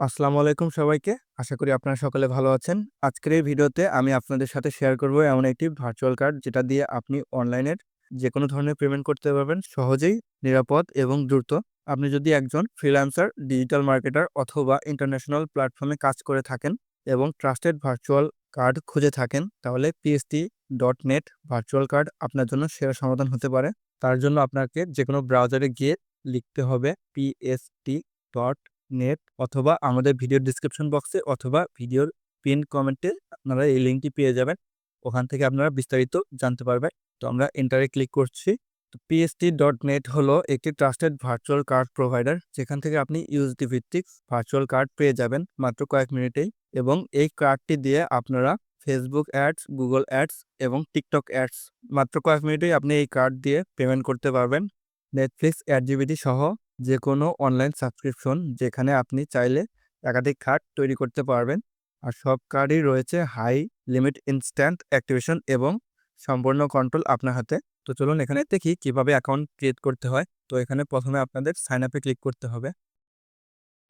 আসসালামু আলাইকুম সবাইকে। আশা করি আপনারা সকলে ভালো আছেন। আজকের এই ভিডিওতে আমি আপনাদের সাথে শেয়ার করব এমন একটি ভার্চুয়াল কার্ড যেটা দিয়ে আপনি অনলাইনের যে কোনো ধরনের পেমেন্ট করতে পারবেন সহজেই, নিরাপদ এবং দ্রুত। আপনি যদি একজন ফ্রিল্যান্সার, ডিজিটাল মার্কেটার অথবা ইন্টারন্যাশনাল প্ল্যাটফর্মে কাজ করে থাকেন এবং ট্রাস্টেড ভার্চুয়াল কার্ড খুঁজে থাকেন তাহলে PST dot net virtual card আপনার জন্য সেরা সমাধান হতে পারে। তার জন্য আপনাকে যে কোনো ব্রাউজারে গিয়ে লিখতে হবে pst.net অথবা আমাদের ভিডিওর ডেসক্রিপশন বক্সে অথবা ভিডিওর পিন কমেন্টে আপনারা এই লিঙ্কটি পেয়ে যাবেন। ওখান থেকে আপনারা বিস্তারিত জানতে পারবেন। তো আমরা এন্টারে ক্লিক করছি। তো পিএসটি ডট নেট হলো একটি ট্রাস্টেড ভার্চুয়াল কার্ড প্রোভাইডার যেখান থেকে আপনি ইউএসডি ভিত্তিক ভার্চুয়াল কার্ড পেয়ে যাবেন মাত্র কয়েক মিনিটেই এবং এই কার্ডটি দিয়ে আপনারা ফেসবুক অ্যাডস, গুগল অ্যাডস এবং টিকটক অ্যাডস মাত্র কয়েক মিনিটেই আপনি এই কার্ড দিয়ে পেমেন্ট করতে পারবেন। নেটফ্লিক্স অ্যাড-জিবিটি সহ যেকোনো অনলাইন সাবস্ক্রিপশন যেখানে আপনি চাইলে একাধিক কার্ড তৈরি করতে পারবেন। আর সব কার্ডই রয়েছে হাই লিমিট ইনস্ট্যান্ট অ্যাক্টিভেশন এবং সম্পূর্ণ কন্ট্রোল আপনার হাতে। তো চলুন এখানে দেখি কীভাবে অ্যাকাউন্ট ক্রিয়েট করতে হয়। তো এখানে প্রথমে আপনাদের সাইন আপে ক্লিক করতে হবে।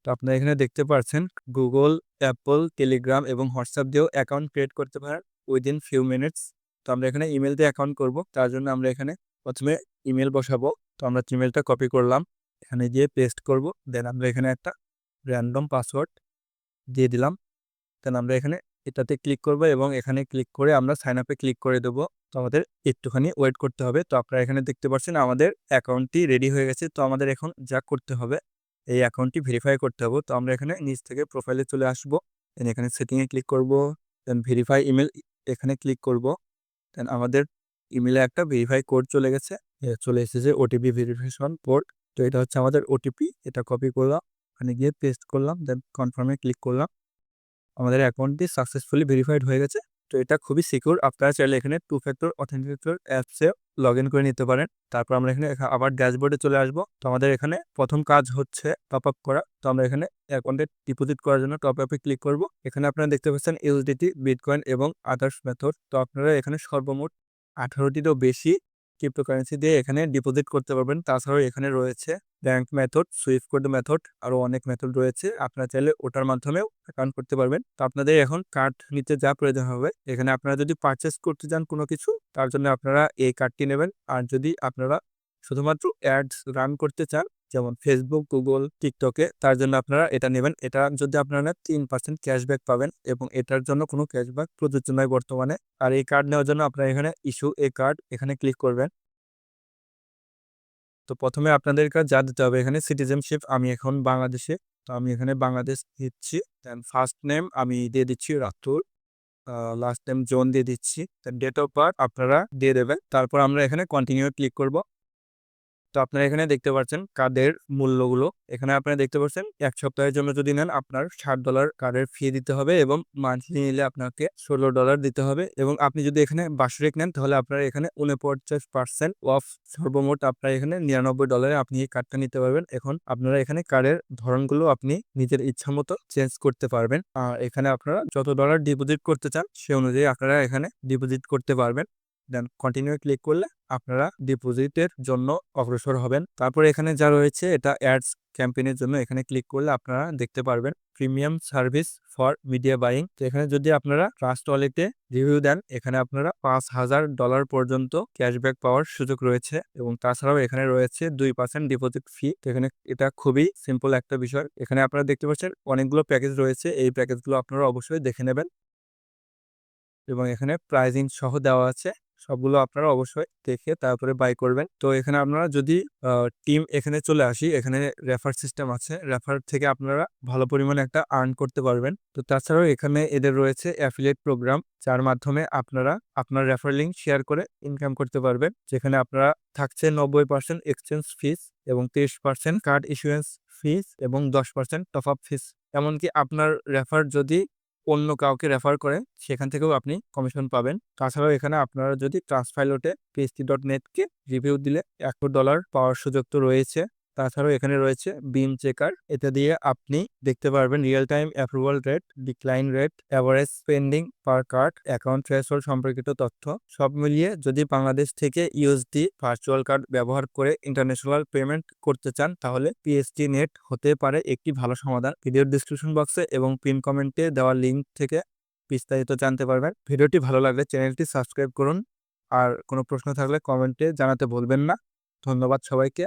তো আপনারা এখানে দেখতে পাচ্ছেন গুগল, অ্যাপল, টেলিগ্রাম এবং হোয়াটসঅ্যাপ দিয়েও অ্যাকাউন্ট ক্রিয়েট করতে পারেন উইদিন ফিউ মিনিটস। তো আমরা এখানে ইমেল দিয়ে অ্যাকাউন্ট করব। তার জন্য আমরা এখানে প্রথমে ইমেল বসাবো। তো আমরা জিমেলটা কপি করলাম। এখানে গিয়ে পেস্ট করব। দেন আমরা এখানে একটা র‍্যান্ডম পাসওয়ার্ড দিয়ে দিলাম। দেন আমরা এখানে এটাতে ক্লিক করব এবং এখানে ক্লিক করে আমরা সাইন আপে ক্লিক করে দেব। তো আমাদের একটুখানি ওয়েট করতে হবে। তো আপনারা এখানে দেখতে পাচ্ছেন আমাদের অ্যাকাউন্টটি রেডি হয়ে গেছে। তো আমাদের এখন যা করতে হবে, এই অ্যাকাউন্টটি ভেরিফাই করতে হবে। তো আমরা এখানে নিচ থেকে প্রোফাইলে চলে আসব দেন এখানে সেটিং এ ক্লিক করব। দেন ভেরিফাই ইমেল এখানে ক্লিক করব। দেন আমাদের ইমেলে একটা ভেরিফাই কোড চলে গেছে। চলে এসেছে ওটিপি ভেরিফিকেশন কোড। তো এটা হচ্ছে আমাদের ওটিপি। এটা কপি করলাম। ওখানে গিয়ে পেস্ট করলাম। দেন কনফার্মে ক্লিক করলাম। আমাদের অ্যাকাউন্টটি সাকসেসফুলি ভেরিফাইড হয়ে গেছে। তো এটা খুবই সিকিউর। আপনারা চাইলে এখানে টু ফ্যাক্টর অথেন্টিকেটর অ্যাপসে লগ ইন করে নিতে পারেন। তারপর আমরা এখানে আবার ড্যাশবোর্ডে চলে আসব। তো আমাদের এখানে প্রথম কাজ হচ্ছে টপ আপ করা। তো আমরা এখানে অ্যাকাউন্টে ডিপোজিট করার জন্য টপ আপে ক্লিক করব। এখানে আপনারা দেখতে পাচ্ছেন ইউএসডিটি, বিটকয়েন এবং আদার্স মেথড। তো আপনারা এখানে সর্বমোট 18টিরও বেশি ক্রিপ্টোকারেন্সি দিয়ে এখানে ডিপোজিট করতে পারবেন। তাছাড়াও এখানে রয়েছে bank method, swift code method আরও অনেক মেথড রয়েছে। আপনারা চাইলে ওটার মাধ্যমেও অ্যাকাউন্ট করতে পারবেন। তো আপনাদের এখন কার্ড নিতে যা প্রয়োজন হবে এখানে আপনারা যদি পারচেস করতে চান কোনো কিছু তার জন্য আপনারা এই কার্ডটি নেবেন। আর যদি আপনারা শুধুমাত্র অ্যাডস রান করতে চান যেমন ফেসবুক, গুগল, টিকটকে তার জন্য আপনারা এটা নেবেন। এটা যদি আপনারা 3% ক্যাশব্যাক পাবেন এবং এটার জন্য কোনো ক্যাশব্যাক প্রযোজ্য নয় বর্তমানে। আর এই কার্ড নেওয়ার জন্য আপনারা এখানে ইস্যু এ কার্ড এখানে ক্লিক করবেন। তো প্রথমে আপনাদের কাছে যা দিতে হবে এখানে সিটিজেনশিপ আমি এখন বাংলাদেশে। তো আমি এখানে বাংলাদেশ দিচ্ছি। দেন ফার্স্ট নেম আমি দিয়ে দিচ্ছি Ratul. Uh last name John দিয়ে দিচ্ছি। দেন ডেট অফ বার্থ আপনারা দিয়ে দেবেন। তারপর আমরা এখানে কন্টিনিউ ক্লিক করব। তো আপনারা এখানে দেখতে পাচ্ছেন কার্ডের মূল্যগুলো। এখানে আপনারা দেখতে পাচ্ছেন এক সপ্তাহের জন্য যদি নেন আপনার $৬০ কার্ডের ফি দিতে হবে এবং মান্থলি নিলে আপনাকে $১৬ দিতে হবে এবং আপনি যদি এখানে বাৎসরিক নেন তাহলে আপনার এখানে 49% অফ সর্বমোট আপনার এখানে $৯৯ এ আপনি এই কার্ডটা নিতে পারবেন। এখন আপনারা এখানে কার্ডের ধরনগুলো আপনি নিজের ইচ্ছা মতো চেঞ্জ করতে পারবেন। আর এখানে আপনারা যত ডলার ডিপোজিট করতে চান সে অনুযায়ী আপনারা এখানে ডিপোজিট করতে পারবেন। দেন কন্টিনিউ ক্লিক করলে আপনারা ডিপোজিটের জন্য অগ্রসর হবেন। তারপরে এখানে যা রয়েছে এটা অ্যাডস ক্যাম্পেইনের জন্য এখানে ক্লিক করলে আপনারা দেখতে পারবেন premium service for media buying. তো এখানে যদি আপনারা ট্রাস্ট ওয়ালেটে রিভিউ দেন এখানে আপনারা $৫,০০০ পর্যন্ত ক্যাশব্যাক পাওয়ার সুযোগ রয়েছে এবং তাছাড়াও এখানে রয়েছে দুই পার্সেন্ট ডিপোজিট ফি। তো এখানে এটা খুবই সিম্পল একটা বিষয়। এখানে আপনারা দেখতে পাচ্ছেন অনেকগুলো প্যাকেজ রয়েছে। এই প্যাকেজগুলো আপনারা অবশ্যই দেখে নেবেন। এবং এখানে প্রাইজিং সহ দেওয়া আছে। সবগুলো আপনারা অবশ্যই দেখে তারপরে বাই করবেন। তো এখানে আপনারা যদি টিম এখানে চলে আসি, এখানে রেফার সিস্টেম আছে। রেফার থেকে আপনারা ভালো পরিমাণে একটা আর্ন করতে পারবেন। তো তাছাড়াও এখানে এদের রয়েছে অ্যাফিলিয়েট প্রোগ্রাম যার মাধ্যমে আপনারা আপনার রেফার লিঙ্ক শেয়ার করে ইনকাম করতে পারবেন। যেখানে আপনারা থাকছে 90% এক্সচেঞ্জ ফিস এবং 30% কার্ড ইস্যুয়েন্স ফিস এবং 10% টপ আপ ফিস। এমনকি আপনার রেফার যদি অন্য কাউকে রেফার করেন, সেখান থেকেও আপনি কমিশন পাবেন। তাছাড়াও এখানে আপনারা যদি ট্রান্সফাইলোটে পিএসটি ডট নেটকে রিভিউ দিলে $১০০ পাওয়ার সুযোগ তো রয়েছে। তাছাড়াও এখানে রয়েছে বিম চেকার এটা দিয়ে আপনি দেখতে পারবেন real time approval rate decline rate average spending per card account threshold সম্পর্কিত তথ্য। সব মিলিয়ে যদি বাংলাদেশ থেকে ইউএসডি ভার্চুয়াল কার্ড ব্যবহার করে ইন্টারন্যাশনাল পেমেন্ট করতে চান, তাহলে পিএসটি নেট হতে পারে একটি ভালো সমাধান। ভিডিওর ডিসক্রিপশন বক্সে এবং পিন কমেন্টে দেওয়া লিঙ্ক থেকে বিস্তারিত জানতে পারবেন। ভিডিওটি ভালো লাগলে চ্যানেলটি সাবস্ক্রাইব করুন। আর কোনো প্রশ্ন থাকলে কমেন্টে জানাতে ভুলবেন না। ধন্যবাদ সবাইকে।